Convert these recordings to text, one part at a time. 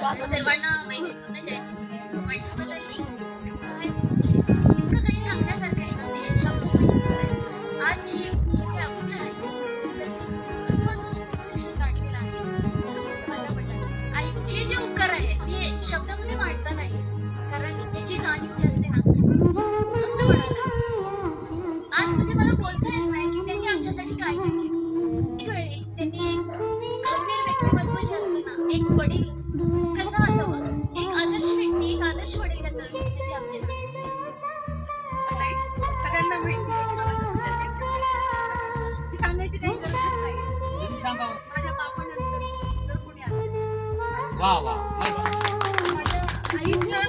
सर्वांना काय इतकं काही सांगण्यासारखं आहे ना ते शब्द आज जी मुलगी आहे तर इंजेक्शन आहे तो फक्त माझ्या हे जे उकार आहे ते शब्दामध्ये मांडता नाही. कारण याची जाणीव जी असते ना वा वा. माझ्या आईच्या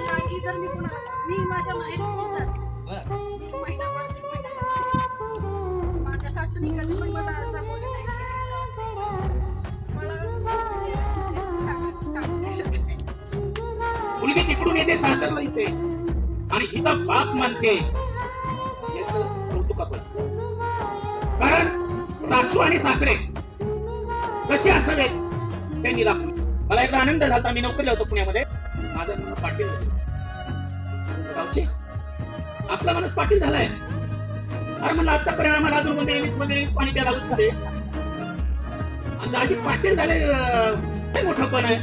जर मी कोणाला मी माझ्या माहेरी जात बर मी दीड महिना माझ्या सासूनी कधी पण मला असं नाही की मला म्हणजे- म्हणजे मी सांगू- सांगू नाही शकत. मुलगी तिकडून येते सासरला येते आणि हिचा बाप मानते याच कारण सासू आणि सासरे कसे असावेत त्यांनी दाखवले. मला एकदा आनंद झाला मी नोकरीला होतो पुण्यामध्ये. माझं माणूस पाटील गावचे. आपला माणूस पाटील झालाय. अरे म्हणलं आतापर्यंत मला अजून मध्ये पाणी प्यायला लागत होते आणि पाटील झाले काय मोठं पण आहे.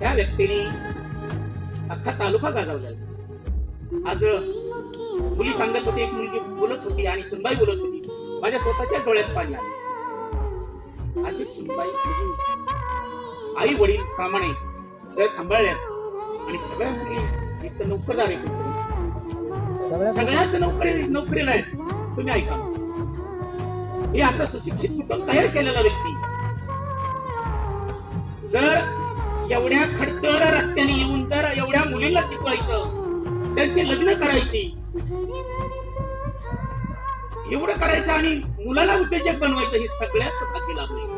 त्या व्यक्तीने अख्खा तालुका गाजवला आज मुली सांगत होती एक मुलगी बोलत होती आणि सुनबाई बोलत होती. माझ्या स्वतःच्या डोळ्यात पाणी आले. अशी सुनबाई आई वडील प्रमाणे घर सांभाळल्या आणि सगळ्या मुली एक तर नोकरदार आहे कुठेतरी. सगळ्याच नोकरी नोकरीला आहेत तुम्ही ऐका. हे असं सुशिक्षित कुटुंब तयार केलेला व्यक्ती जर एवढ्या खडतर रस्त्याने येऊन जर एवढ्या मुलींना शिकवायचं त्यांची लग्न करायची एवढं करायचं आणि मुलाला उद्योजक बनवायचं हे सगळ्यात भाग्य लाभलंय.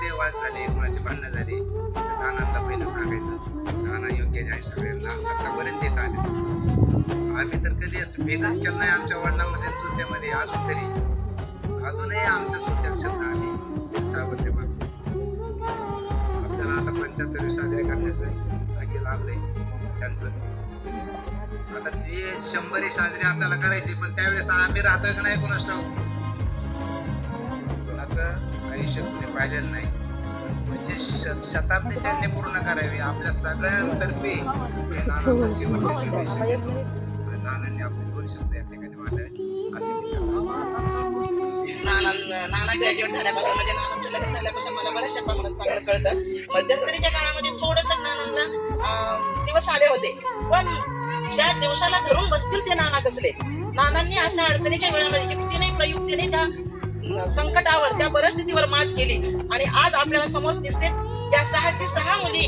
कुणाचे वाद झाले कुणाचे भांडणं झाले तर नानांना पहिलं सांगायचं नाना योग्य आहे सगळ्यांना आतापर्यंत येत आले. आम्ही तर कधी असं भेदच केला नाही आमच्या वडिलांमध्ये चुलत्यामध्ये अजून तरी. अजूनही आमच्या चुलत्यात शब्द आम्ही शिरसाबद्दल मानतो. आपल्याला आता पंच्याहत्तरवी साजरे करण्याचं भाग्य लाभलंय त्यांचं. आता ते शंभर साजरे आपल्याला करायचे पण त्यावेळेस आम्ही राहतोय का नाही कोणाच ठाऊक? आयुष्य पाहिलेलं नाही. म्हणजे शताब्दी त्यांनी पूर्ण करावी. आपल्या सगळ्यांतर्फे हे नानांना शेवटची शुभेच्छा देतो. नानांनी आपले दोन शब्द या ठिकाणी मांडावे अशी नाना नाना ग्रॅज्युएट झाल्यापासून म्हणजे नानांचं लग्न झाल्यापासून मला बऱ्याचशा प्रमाणात चांगलं कळतं. मध्यंतरीच्या काळामध्ये थोडस नानांना दिवस आले होते. पण त्या दिवसाला धरून बसतील ते नाना कसले? नानांनी अशा अडचणीच्या वेळामध्ये युक्तीने प्रयुक्तीने त्या संकटावर त्या परिस्थितीवर मात केली. आणि आज आपल्याला समोर दिसते त्या सहाची सहा मुली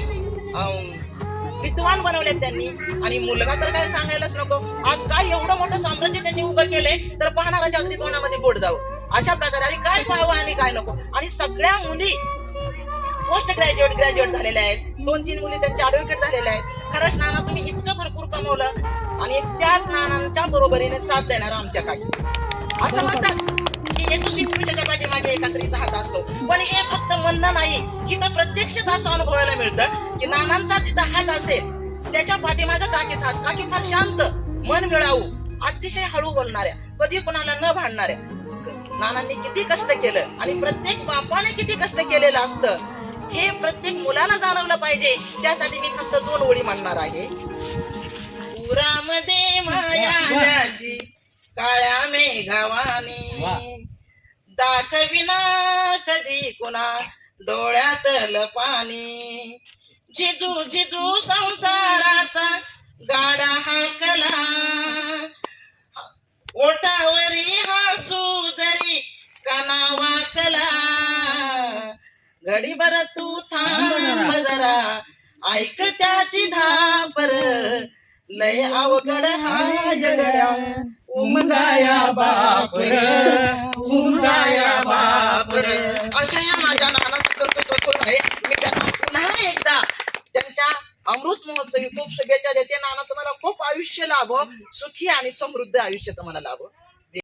विद्वान बनवले त्यांनी. आणि मुलगा तर काय सांगायलाच नको. आज काय एवढं मोठं साम्राज्य त्यांनी उभं केलंय तर पाहणारा अगदी तोंडामध्ये बोट जाऊ. अशा प्रकारे आणि काय पाहावं आणि काय नको. आणि सगळ्या मुली पोस्ट ग्रॅज्युएट ग्रॅज्युएट झालेल्या आहेत. दोन तीन मुली त्यांच्या ऍडव्होकेट झालेल्या आहेत. खरंच नाना तुम्ही इतकं भरपूर कमवलं. आणि त्याच नानांच्या बरोबरीने साथ देणार आमच्या काही असं म्हणतात येशू पुरुषाच्या पाठीमागे एका स्त्रीचा हात असतो. पण हे फक्त म्हणणं नाही. की तर प्रत्यक्षच असं अनुभवायला मिळतं की नानांचा जिथं हात असेल त्याच्या पाठीमागे काकीचा हात. काकी फार शांत मन मिळावू अतिशय हळू बोलणाऱ्या कधी कोणाला न भांडणाऱ्या. नानांनी किती कष्ट केलं आणि प्रत्येक बापाने किती कष्ट केलेलं असतं हे प्रत्येक मुलाला जाणवलं पाहिजे. त्यासाठी मी फक्त दोन ओळी म्हणणार आहे. पुरामध्ये मायाची काळ्या. मेघावानी. दाखविना कधी कुणा डोळ्यातलं पाणी जिजू जिजू संसाराचा गाडा हाकला. ओटावरी हसू जरी काना वाकला घडीभर तू थांब जरा. ऐक त्याची धापर लय अवघड हा जगड्या. उमगाया बापर. उमगाया बापर. असं या माझ्या नानाचं कर्तृत्व करून आहे. मी त्यांना पुन्हा एकदा त्यांच्या अमृत महोत्सवी खूप शुभेच्छा देते. नाना तुम्हाला खूप आयुष्य लाभ. सुखी आणि समृद्ध आयुष्य तुम्हाला लाभ.